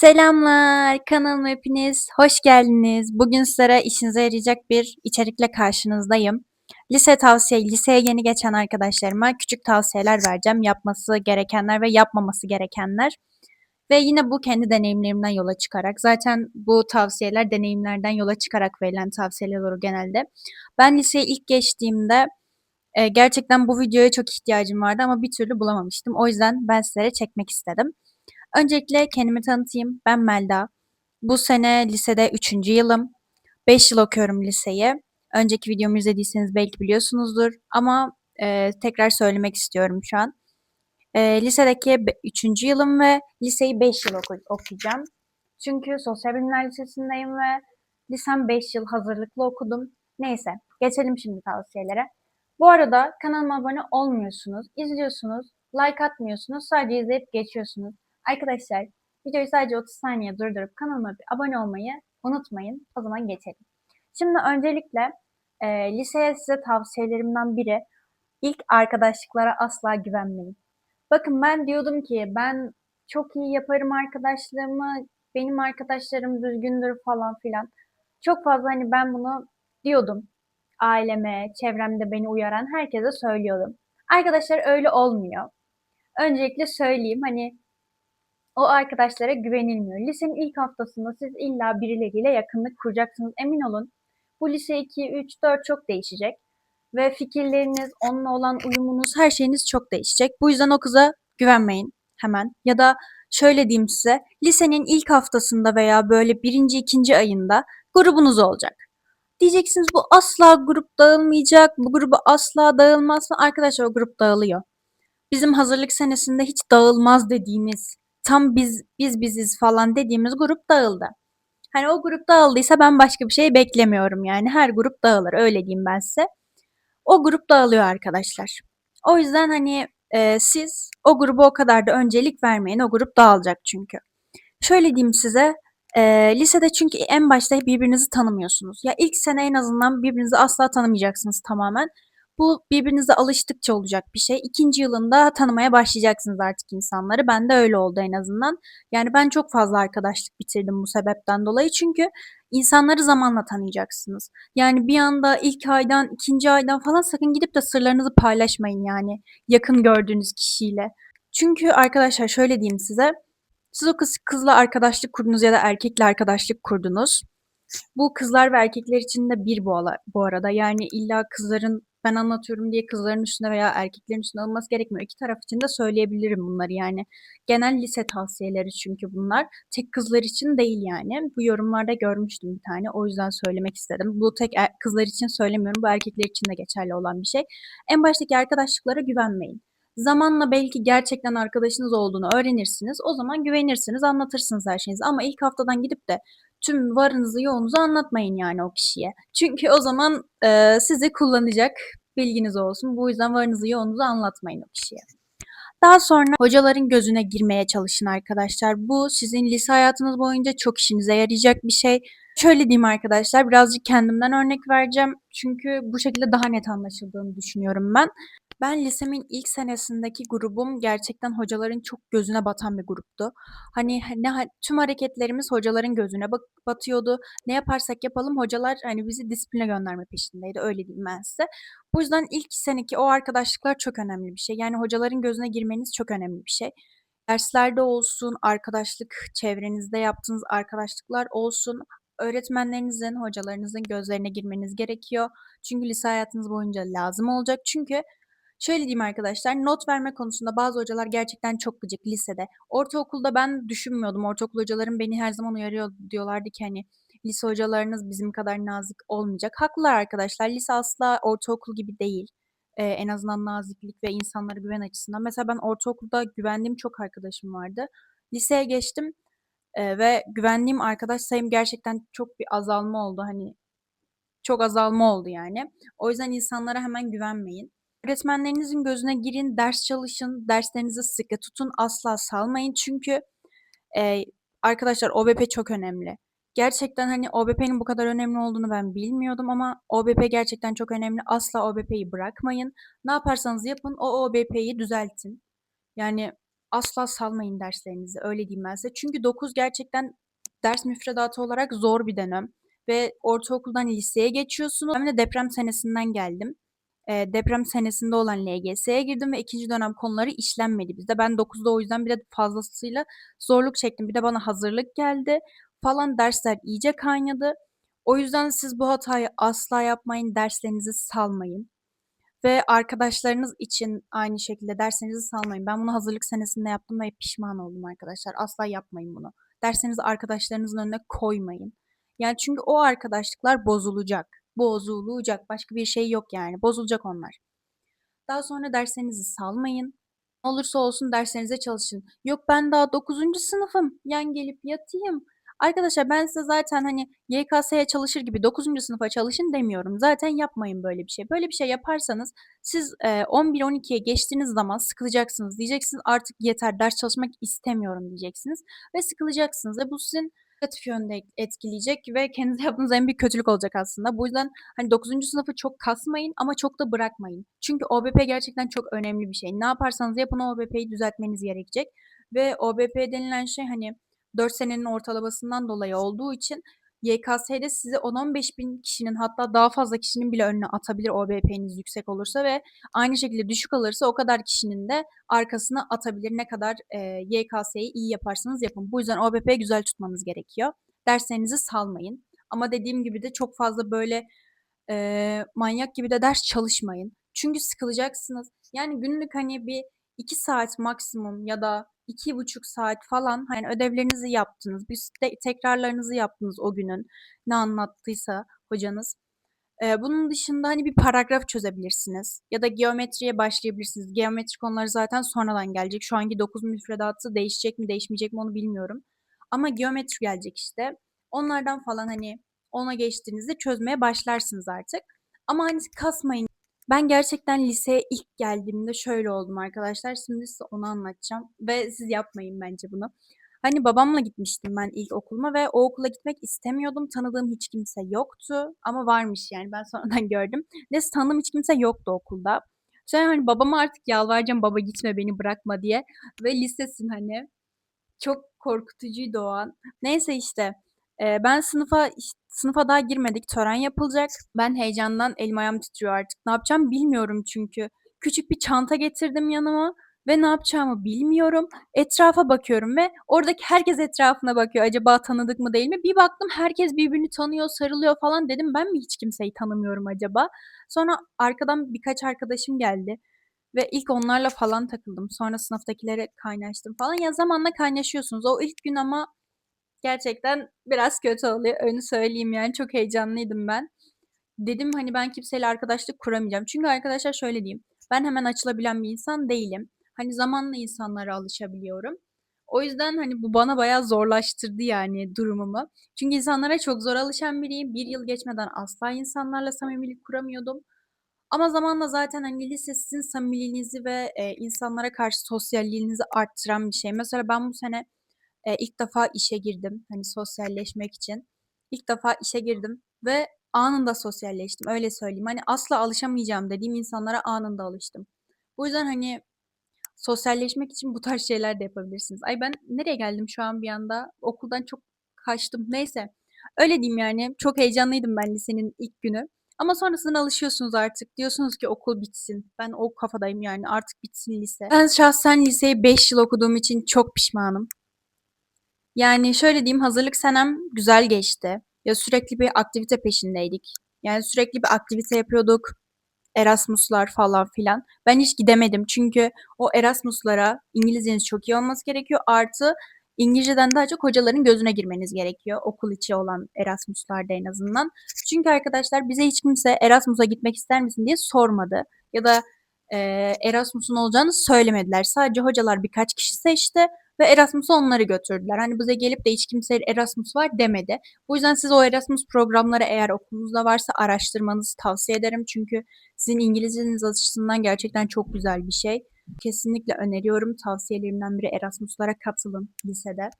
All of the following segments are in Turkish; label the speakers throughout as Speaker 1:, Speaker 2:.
Speaker 1: Selamlar, kanalıma hepiniz hoş geldiniz. Bugün sizlere işinize yarayacak bir içerikle karşınızdayım. Lise tavsiye, liseye yeni geçen arkadaşlarıma küçük tavsiyeler vereceğim. Yapması gerekenler ve yapmaması gerekenler. Ve yine bu kendi deneyimlerimden yola çıkarak. Zaten bu tavsiyeler deneyimlerden yola çıkarak verilen tavsiyeler olur genelde. Ben liseye ilk geçtiğimde e, gerçekten bu videoya çok ihtiyacım vardı ama bir türlü bulamamıştım. O yüzden ben sizlere çekmek istedim. Öncelikle kendimi tanıtayım. Ben Melda. Bu sene lisede 3. yılım. 5 yıl okuyorum liseyi. Önceki videomu izlediyseniz belki biliyorsunuzdur ama e, tekrar söylemek istiyorum şu an. E, lisedeki 3. yılım ve liseyi 5 yıl oku- okuyacağım. Çünkü Sosyal Bilimler Lisesi'ndeyim ve lisem 5 yıl hazırlıklı okudum. Neyse, geçelim şimdi tavsiyelere. Bu arada kanalıma abone olmuyorsunuz, izliyorsunuz, like atmıyorsunuz, sadece izleyip geçiyorsunuz. Arkadaşlar videoyu sadece 30 saniye durdurup kanalıma bir abone olmayı unutmayın. O zaman geçelim. Şimdi öncelikle e, liseye size tavsiyelerimden biri ilk arkadaşlıklara asla güvenmeyin. Bakın ben diyordum ki ben çok iyi yaparım arkadaşlığımı, benim arkadaşlarım düzgündür falan filan. Çok fazla hani ben bunu diyordum. Aileme, çevremde beni uyaran herkese söylüyordum. Arkadaşlar öyle olmuyor. Öncelikle söyleyeyim hani o arkadaşlara güvenilmiyor. Lisenin ilk haftasında siz illa birileriyle yakınlık kuracaksınız. Emin olun bu lise 2, 3, 4 çok değişecek. Ve fikirleriniz, onunla olan uyumunuz, her şeyiniz çok değişecek. Bu yüzden o kıza güvenmeyin hemen. Ya da şöyle diyeyim size, lisenin ilk haftasında veya böyle birinci, ikinci ayında grubunuz olacak. Diyeceksiniz bu asla grup dağılmayacak, bu grubu asla dağılmaz mı? Arkadaşlar o grup dağılıyor. Bizim hazırlık senesinde hiç dağılmaz dediğimiz, tam biz biz biziz falan dediğimiz grup dağıldı. Hani o grup dağıldıysa ben başka bir şey beklemiyorum yani. Her grup dağılır öyle diyeyim ben size. O grup dağılıyor arkadaşlar. O yüzden hani e, siz o gruba o kadar da öncelik vermeyin. O grup dağılacak çünkü. Şöyle diyeyim size. e, lisede çünkü en başta birbirinizi tanımıyorsunuz. Ya ilk sene en azından birbirinizi asla tanımayacaksınız tamamen. Bu birbirinize alıştıkça olacak bir şey. İkinci yılında tanımaya başlayacaksınız artık insanları. Ben de öyle oldu en azından. Yani ben çok fazla arkadaşlık bitirdim bu sebepten dolayı. Çünkü insanları zamanla tanıyacaksınız. Yani bir anda ilk aydan, ikinci aydan falan sakın gidip de sırlarınızı paylaşmayın yani yakın gördüğünüz kişiyle. Çünkü arkadaşlar şöyle diyeyim size. Siz o kız, kızla arkadaşlık kurdunuz ya da erkekle arkadaşlık kurdunuz. Bu kızlar ve erkekler için de bir bu, bu arada. Yani illa kızların ben anlatıyorum diye kızların üstüne veya erkeklerin üstüne alınması gerekmiyor. İki taraf için de söyleyebilirim bunları yani. Genel lise tavsiyeleri çünkü bunlar. Tek kızlar için değil yani. Bu yorumlarda görmüştüm bir tane. O yüzden söylemek istedim. Bu tek er- kızlar için söylemiyorum. Bu erkekler için de geçerli olan bir şey. En baştaki arkadaşlıklara güvenmeyin. Zamanla belki gerçekten arkadaşınız olduğunu öğrenirsiniz. O zaman güvenirsiniz, anlatırsınız her şeyinizi. Ama ilk haftadan gidip de tüm varınızı yoğunuzu anlatmayın yani o kişiye. Çünkü o zaman e, sizi kullanacak bilginiz olsun. Bu yüzden varınızı yoğunuzu anlatmayın o kişiye. Daha sonra hocaların gözüne girmeye çalışın arkadaşlar. Bu sizin lise hayatınız boyunca çok işinize yarayacak bir şey. Şöyle diyeyim arkadaşlar, birazcık kendimden örnek vereceğim. Çünkü bu şekilde daha net anlaşıldığını düşünüyorum ben. Ben lisemin ilk senesindeki grubum gerçekten hocaların çok gözüne batan bir gruptu. Hani ne tüm hareketlerimiz hocaların gözüne bak- batıyordu. Ne yaparsak yapalım hocalar hani bizi disipline gönderme peşindeydi. Öyle diyeyim ben size. Bu yüzden ilk seneki o arkadaşlıklar çok önemli bir şey. Yani hocaların gözüne girmeniz çok önemli bir şey. Derslerde olsun, arkadaşlık çevrenizde yaptığınız arkadaşlıklar olsun, öğretmenlerinizin, hocalarınızın gözlerine girmeniz gerekiyor. Çünkü lise hayatınız boyunca lazım olacak. Çünkü Şöyle diyeyim arkadaşlar, not verme konusunda bazı hocalar gerçekten çok gıcık lisede. Ortaokulda ben düşünmüyordum. Ortaokul hocalarım beni her zaman uyarıyor diyorlardı ki hani lise hocalarınız bizim kadar nazik olmayacak. Haklılar arkadaşlar. Lise asla ortaokul gibi değil. Ee, en azından naziklik ve insanlara güven açısından. Mesela ben ortaokulda güvendiğim çok arkadaşım vardı. Liseye geçtim e, ve güvendiğim arkadaş sayım gerçekten çok bir azalma oldu. Hani çok azalma oldu yani. O yüzden insanlara hemen güvenmeyin. Öğretmenlerinizin gözüne girin, ders çalışın, derslerinizi sıkı tutun, asla salmayın. Çünkü eee, arkadaşlar OBP çok önemli. Gerçekten hani OBP'nin bu kadar önemli olduğunu ben bilmiyordum ama OBP gerçekten çok önemli. Asla OBP'yi bırakmayın. Ne yaparsanız yapın o OBP'yi düzeltin. Yani asla salmayın derslerinizi. Öyle diyeyim ben size. Çünkü 9 gerçekten ders müfredatı olarak zor bir dönem ve ortaokuldan liseye geçiyorsunuz. Ben de deprem senesinden geldim. Eee, deprem senesinde olan LGS'ye girdim ve ikinci dönem konuları işlenmedi bizde. Ben 9'da o yüzden bir de fazlasıyla zorluk çektim. Bir de bana hazırlık geldi falan dersler iyice kaynadı. O yüzden siz bu hatayı asla yapmayın. Derslerinizi salmayın. Ve arkadaşlarınız için aynı şekilde derslerinizi salmayın. Ben bunu hazırlık senesinde yaptım ve pişman oldum arkadaşlar. Asla yapmayın bunu. Derslerinizi arkadaşlarınızın önüne koymayın. Yani çünkü o arkadaşlıklar bozulacak. Bozulacak. Başka bir şey yok yani. Bozulacak onlar. Daha sonra derslerinizi salmayın. Ne olursa olsun derslerinize çalışın. Yok ben daha 9. sınıfım. Yan gelip yatayım. Arkadaşlar ben size zaten hani YKS'ye çalışır gibi 9. sınıfa çalışın demiyorum. Zaten yapmayın böyle bir şey. Böyle bir şey yaparsanız siz e, 11-12'ye geçtiğiniz zaman sıkılacaksınız. Diyeceksiniz artık yeter ders çalışmak istemiyorum diyeceksiniz. Ve sıkılacaksınız. Ve bu sizin negatif yönde etkileyecek ve kendinize yaptığınız en büyük kötülük olacak aslında. Bu yüzden hani 9. sınıfı çok kasmayın ama çok da bırakmayın. Çünkü OBP gerçekten çok önemli bir şey. Ne yaparsanız yapın OBP'yi düzeltmeniz gerekecek. Ve OBP denilen şey hani 4 senenin ortalamasından dolayı olduğu için YKS'de sizi 10-15 bin kişinin hatta daha fazla kişinin bile önüne atabilir OBP'niz yüksek olursa ve aynı şekilde düşük alırsa o kadar kişinin de arkasına atabilir. Ne kadar e, YKS'yi iyi yaparsanız yapın. Bu yüzden OBP'yi güzel tutmanız gerekiyor. Derslerinizi salmayın. Ama dediğim gibi de çok fazla böyle e, manyak gibi de ders çalışmayın. Çünkü sıkılacaksınız. Yani günlük hani bir 2 saat maksimum ya da iki buçuk saat falan hani ödevlerinizi yaptınız, bir te- tekrarlarınızı yaptınız o günün ne anlattıysa hocanız. Ee, bunun dışında hani bir paragraf çözebilirsiniz ya da geometriye başlayabilirsiniz. Geometri konuları zaten sonradan gelecek. Şu anki 9 müfredatı değişecek mi değişmeyecek mi onu bilmiyorum. Ama geometri gelecek işte. Onlardan falan hani ona geçtiğinizde çözmeye başlarsınız artık. Ama hani kasmayın. Ben gerçekten liseye ilk geldiğimde şöyle oldum arkadaşlar. Şimdi size onu anlatacağım ve siz yapmayın bence bunu. Hani babamla gitmiştim ben ilk okuluma ve o okula gitmek istemiyordum. Tanıdığım hiç kimse yoktu ama varmış yani ben sonradan gördüm. Neyse tanıdığım hiç kimse yoktu okulda. Sonra hani babama artık yalvaracağım baba gitme beni bırakma diye. Ve lisesin hani. Çok korkutucuydu o an. Neyse işte ben sınıfa sınıfa daha girmedik. Tören yapılacak. Ben heyecandan elim ayağım titriyor artık. Ne yapacağım bilmiyorum çünkü. Küçük bir çanta getirdim yanıma ve ne yapacağımı bilmiyorum. Etrafa bakıyorum ve oradaki herkes etrafına bakıyor. Acaba tanıdık mı değil mi? Bir baktım herkes birbirini tanıyor, sarılıyor falan dedim. Ben mi hiç kimseyi tanımıyorum acaba? Sonra arkadan birkaç arkadaşım geldi. Ve ilk onlarla falan takıldım. Sonra sınıftakilere kaynaştım falan. Ya zamanla kaynaşıyorsunuz. O ilk gün ama gerçekten biraz kötü oluyor. Öyle söyleyeyim yani. Çok heyecanlıydım ben. Dedim hani ben kimseyle arkadaşlık kuramayacağım. Çünkü arkadaşlar şöyle diyeyim. Ben hemen açılabilen bir insan değilim. Hani zamanla insanlara alışabiliyorum. O yüzden hani bu bana bayağı zorlaştırdı yani durumumu. Çünkü insanlara çok zor alışan biriyim. Bir yıl geçmeden asla insanlarla samimilik kuramıyordum. Ama zamanla zaten hani lise sizin samimiliğinizi ve e, insanlara karşı sosyalliğinizi arttıran bir şey. Mesela ben bu sene e, ilk defa işe girdim. Hani sosyalleşmek için. İlk defa işe girdim ve anında sosyalleştim. Öyle söyleyeyim. Hani asla alışamayacağım dediğim insanlara anında alıştım. Bu yüzden hani sosyalleşmek için bu tarz şeyler de yapabilirsiniz. Ay ben nereye geldim şu an bir anda? Okuldan çok kaçtım. Neyse. Öyle diyeyim yani. Çok heyecanlıydım ben lisenin ilk günü. Ama sonrasında alışıyorsunuz artık. Diyorsunuz ki okul bitsin. Ben o kafadayım yani artık bitsin lise. Ben şahsen liseyi 5 yıl okuduğum için çok pişmanım. Yani şöyle diyeyim hazırlık senem güzel geçti. Ya sürekli bir aktivite peşindeydik. Yani sürekli bir aktivite yapıyorduk. Erasmus'lar falan filan. Ben hiç gidemedim çünkü o Erasmus'lara İngilizceniz çok iyi olması gerekiyor. Artı İngilizceden daha çok hocaların gözüne girmeniz gerekiyor. Okul içi olan Erasmus'larda en azından. Çünkü arkadaşlar bize hiç kimse Erasmus'a gitmek ister misin diye sormadı. Ya da e, Erasmus'un olacağını söylemediler. Sadece hocalar birkaç kişi seçti ve Erasmus'a onları götürdüler. Hani bize gelip de hiç kimse Erasmus var demedi. Bu yüzden siz o Erasmus programları eğer okulunuzda varsa araştırmanızı tavsiye ederim. Çünkü sizin İngilizceniz açısından gerçekten çok güzel bir şey. Kesinlikle öneriyorum. Tavsiyelerimden biri Erasmus'lara katılın lisede.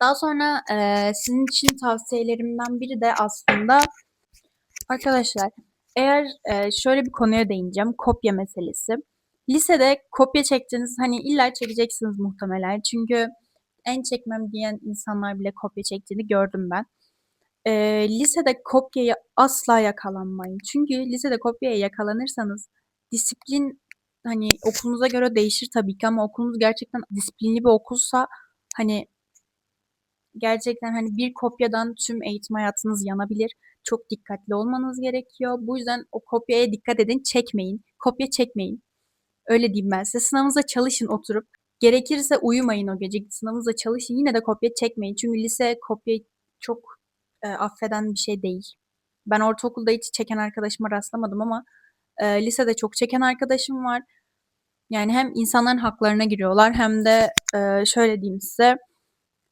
Speaker 1: Daha sonra e, sizin için tavsiyelerimden biri de aslında arkadaşlar eğer e, şöyle bir konuya değineceğim. Kopya meselesi. Lisede kopya çektiniz, hani illa çekeceksiniz muhtemelen. Çünkü en çekmem diyen insanlar bile kopya çektiğini gördüm ben. Eee, lisede kopyaya asla yakalanmayın. Çünkü lisede kopyaya yakalanırsanız disiplin hani okulunuza göre değişir tabii ki ama okulunuz gerçekten disiplinli bir okulsa hani gerçekten hani bir kopyadan tüm eğitim hayatınız yanabilir. Çok dikkatli olmanız gerekiyor. Bu yüzden o kopyaya dikkat edin, çekmeyin. Kopya çekmeyin. Öyle diyeyim ben size. Sınavınıza çalışın oturup. Gerekirse uyumayın o gece. Sınavınıza çalışın. Yine de kopya çekmeyin. Çünkü lise kopya çok e, affeden bir şey değil. Ben ortaokulda hiç çeken arkadaşıma rastlamadım ama e, lisede çok çeken arkadaşım var. Yani hem insanların haklarına giriyorlar hem de e, şöyle diyeyim size.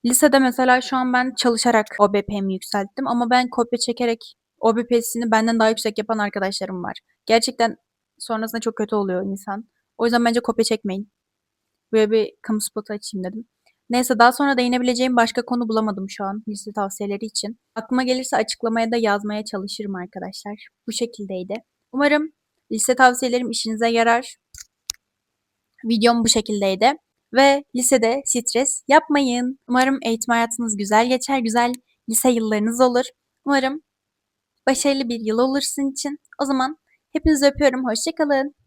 Speaker 1: Lisede mesela şu an ben çalışarak OBP'mi yükselttim ama ben kopya çekerek OBP'sini benden daha yüksek yapan arkadaşlarım var. Gerçekten sonrasında çok kötü oluyor insan. O yüzden bence kopya çekmeyin. Böyle bir kamu spotu açayım dedim. Neyse daha sonra değinebileceğim başka konu bulamadım şu an lise tavsiyeleri için. Aklıma gelirse açıklamaya da yazmaya çalışırım arkadaşlar. Bu şekildeydi. Umarım lise tavsiyelerim işinize yarar. Videom bu şekildeydi. Ve lisede stres yapmayın. Umarım eğitim hayatınız güzel geçer, güzel lise yıllarınız olur. Umarım başarılı bir yıl olur sizin için. O zaman hepinizi öpüyorum. Hoşçakalın.